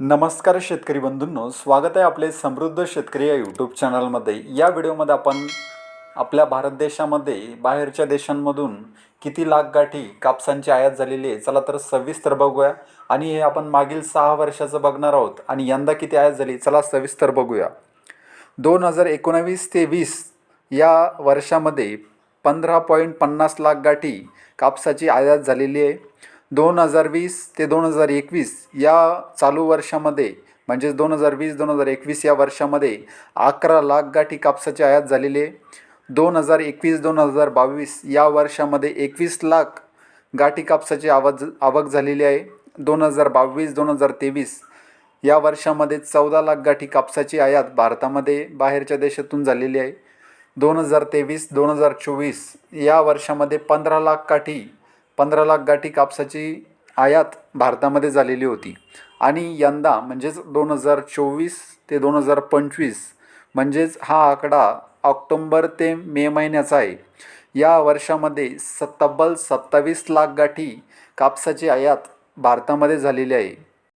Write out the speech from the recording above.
नमस्कार शेतकरी बंधूंनो स्वागत आहे आपले समृद्ध शेतकरी या यूट्यूब चॅनलमध्ये या व्हिडिओमध्ये आपण आपल्या भारत देशामध्ये बाहेरच्या देशांमधून किती लाख गाठी कापसांची आयात झालेली आहे चला तर सविस्तर बघूया. आणि हे आपण मागील सहा वर्षाचं बघणार आहोत आणि यंदा किती आयात झाली चला सविस्तर बघूया. दोन हजार एकोणावीस ते वीस या वर्षामध्ये पंधरा पॉईंट पन्नास लाख गाठी कापसाची आयात झालेली आहे. दोन हजार वीस ते दोन हजार एकवीस या चालू वर्षामध्ये म्हणजेच दोन हजार वीस दोन हजार एकवीस या वर्षामध्ये अकरा लाख गाठी कापसाची आयात झालेली आहे दोन हजार एकवीस दोन हजार बावीस या वर्षामध्ये एकवीस लाख गाठी कापसाची आवाज आवक झालेली आहे दोन हजार बावीस दोन हजार तेवीस या वर्षामध्ये चौदा लाख गाठी कापसाची आयात भारतामध्ये बाहेरच्या देशातून झालेली आहे दोन हजार तेवीस दोन हजार चोवीस या वर्षामध्ये पंधरा लाख गाठी पंधरा लाख गाठी कापसाची आयात भारतामध्ये झालेली होती. आणि यंदा म्हणजेच दोन हजार चोवीस ते दोन हजार पंचवीस म्हणजेच हा आकडा ऑक्टोंबर ते मे महिन्याचा आहे. या वर्षामध्ये स तब्बल सत्तावीस लाख गाठी कापसाची आयात भारतामध्ये झालेली आहे.